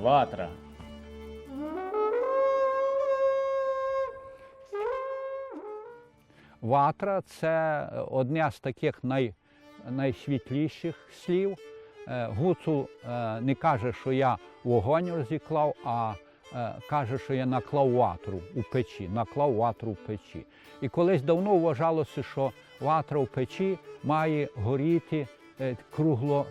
Ватра. Ватра це одне з таких най, найсвітліших слів. Е, Гуцул е, не каже, що я вогонь розіклав, а е, каже, що я наклав ватру у печі, наклав ватру в печі. І колись давно вважалося, що ватра в печі має горіти кругло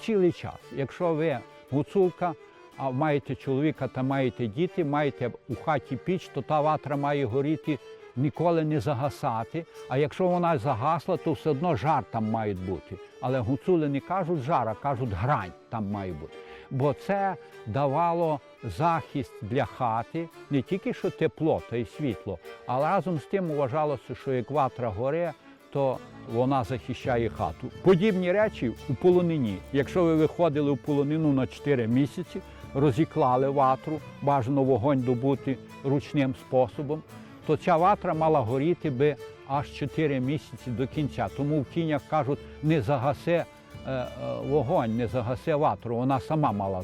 цілий час. Якщо ви гуцулка, а маєте чоловіка та маєте діти, маєте у хаті піч, то та ватра має горіти ніколи не загасати. А якщо вона загасла, то все одно жар там має бути. Але гуцули не кажуть жар, а кажуть грань там має бути. Бо це давало захист для хати, не тільки що тепло та й світло, а разом з тим вважалося, що як ватра горе, то вона захищає хату. Подібні речі у полонині. Якщо ви виходили у полонину на 4 місяці, розіклали ватру, бажано вогонь добути ручним способом, то ця ватра мала горіти би аж 4 місяці до кінця. Тому в тінях кажуть, не загасе е, е, вогонь, не загасе ватру. Вона сама мала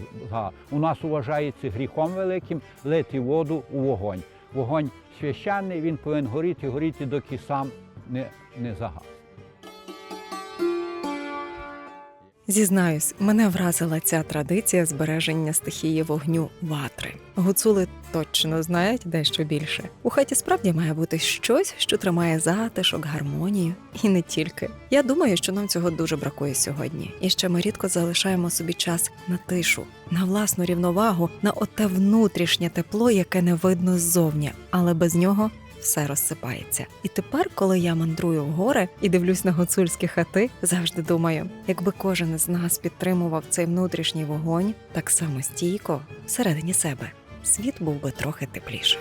У нас вважається гріхом великим лити воду у вогонь. Вогонь священний, він повинен горіти, горіти, доки сам не, не загас. Зізнаюсь, мене вразила ця традиція збереження стихії вогню ватри. Гуцули точно знають дещо більше. У хаті справді має бути щось, що тримає затишок, гармонію, і не тільки. Я думаю, що нам цього дуже бракує сьогодні. І ще ми рідко залишаємо собі час на тишу, на власну рівновагу, на оте внутрішнє тепло, яке не видно ззовні, але без нього все розсипається. І тепер, коли я мандрую в гори і дивлюсь на гуцульські хати, завжди думаю, якби кожен з нас підтримував цей внутрішній вогонь так само стійко всередині себе, світ був би трохи теплішим.